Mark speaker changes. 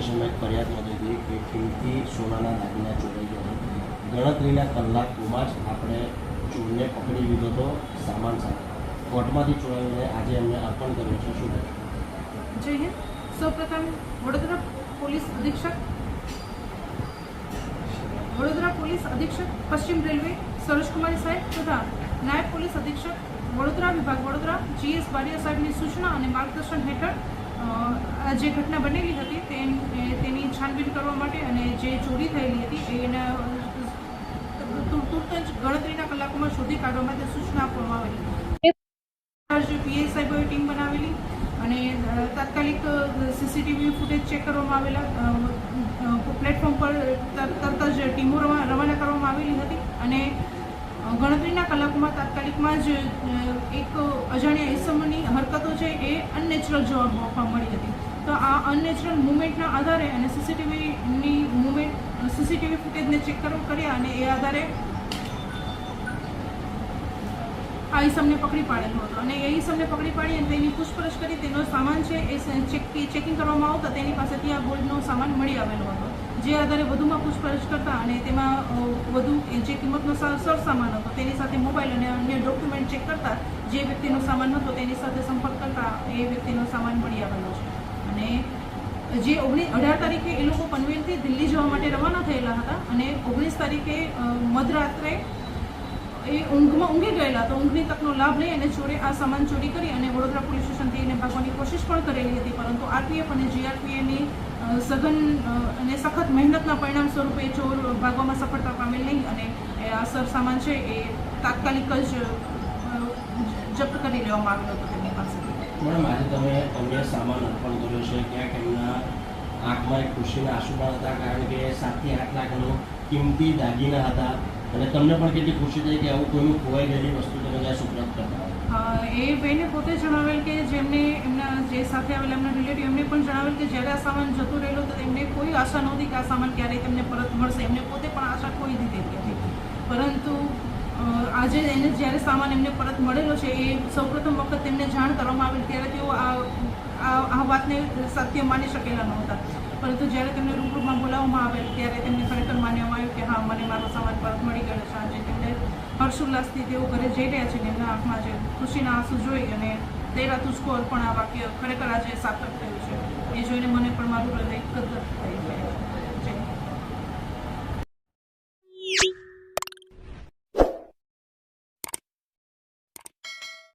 Speaker 1: સ્ટેશનમાં એક ફરિયાદ નોંધી હતી કે કિંમતી સોનાના દાગીના ચોરાઈ ગયા ગણતરીના કલાકોમાં જ આપણે ચોરને પકડી લીધો હતો સામાન સાથે. કોર્ટમાંથી ચોરાવીને આજે એમને અર્પણ કર્યો છે. શું
Speaker 2: જય સૌપ્રથમ વડોદરા પોલીસ અધિક્ષક, વડોદરા પોલીસ અધિક્ષક, પશ્ચિમ રેલવે સરોજકુમારી સાહેબ તથા નાયબ પોલીસ અધિક્ષક, વડોદરા વિભાગ વડોદરા, જીએસ બારિયા સાહેબની સૂચના અને માર્ગદર્શન હેઠળ જે ઘટના બનેલી હતી તેની છાનબીન કરવા માટે અને જે ચોરી થયેલી હતી એના તુરત જ ગણતરીના કલાકોમાં શોધી કાઢવા માટે સૂચના આપવામાં આવેલી. પીએ સાહેબોએ ટીમ બનાવેલી અને તાત્કાલિક સીસીટીવી ફૂટેજ ચેક કરવામાં આવેલા. પ્લેટફોર્મ પર તર- તરત જ ટીમો રવા- રવાના કરવામાં આવેલી હતી અને ગણતરીના કલાકોમાં તાત્કાલિકમાં જ એક અજાણ્યા એસમની હરકતો છે એ અનનેચરલ જવાબ આપવા મળી હતી. તો આ અનનેચરલ મુવમેન્ટના આધારે અને સીસીટીવીની મુવમેન્ટ, સીસીટીવી ફૂટેજને ચેક કરવું કર્યા અને એ આધારે આ ઈસમને પકડી પાડેલો હતો. અને એ ઈસમને પકડી પાડી અને તેની પૂછપરછ કરી, તેનો સામાન છે એ ચેક ચેકિંગ કરવામાં આવતા તેની પાસેથી આ ગોલ્ડનો સામાન મળી આવેલો હતો. જે આધારે વધુમાં પૂછપરછ કરતા અને તેમાં વધુ જે કિંમતનો સર સર સામાન હતો તેની સાથે મોબાઈલ અને અન્ય ડોક્યુમેન્ટ ચેક કરતા જે વ્યક્તિનો સામાન હતો તેની સાથે સંપર્ક કરતા એ વ્યક્તિનો સામાન મળી આવેલો છે. અને જે ઓગણીસ અઢાર તારીખે એ લોકો પનવેલથી દિલ્હી જવા માટે રવાના થયેલા હતા અને ઓગણીસ તારીખે મધરાત્રે એ ઊંઘમાં ઊંઘી ગયેલા તો ઊંઘની તકનો લાભ લઈ અને ચોરે આ સામાન ચોરી કરી અને વડોદરા પોલીસ સ્ટેશનથી એને ભાગવાની કોશિશ પણ કરેલી હતી. પરંતુ આરપીએફ અને જીઆરપીએની સઘન અને સખત મહેનતના પરિણામ સ્વરૂપે ચોર ભાગવામાં સફળતા પામેલ નહીં અને આ સર સામાન છે એ તાત્કાલિક જ જપ્ત કરી લેવામાં આવેલો હતો તેમની પાસેથી.
Speaker 1: મેડમ આજે તમે અમને સામાન અર્પણ કર્યો છે. ક્યાંક એમના આંખમાં એક ખુશીના આંસુ પણ હતા, કારણ કે સાતથી આઠ લાખનો કિંમતી દાગીના હતા. અને તમને પણ કેટલી ખુશી થઈ કે આવું કોઈનું ખોવાઈ ગયેલી વસ્તુ તમે ત્યાં સુપ્રત કરતા
Speaker 2: એ બેને પોતે જણાવેલ કે જેમને એમના જે સાથે આવેલા એમના રિલેટિવ એમને પણ જણાવેલ કે જ્યારે આ સામાન જતો રહેલો તો એમને કોઈ આશા નહોતી કે આ સામાન ક્યારેય તેમને પરત મળશે. એમને પોતે પણ આશા ખોઈ દીધી હતી પરંતુ આજે એને જ્યારે સામાન એમને પરત મળેલો છે, એ સૌપ્રથમ વખત તેમને જાણ કરવામાં આવેલ ત્યારે તેઓ આ આ વાતને સત્ય માની શકેલા નહોતા. પરંતુ જ્યારે તેમને રૂબરૂમાં બોલાવવામાં આવેલ ત્યારે તેમને ખરેખર માનવામાં આવ્યું કે, હા, મને મારો સામાન પરત મળી ગયો છે. આજે તેમને હર્ષોલ્લાસથી તેઓ ઘરે જઈ રહ્યા છે એમના આંખમાં જે ખુશીના આંસુ જોઈ અને તેરા તુસ્કો અર્પણ આ વાક્ય ખરેખર આજે સાર્થક થયું છે. એ જોઈને મને પણ મારું હૃદય છે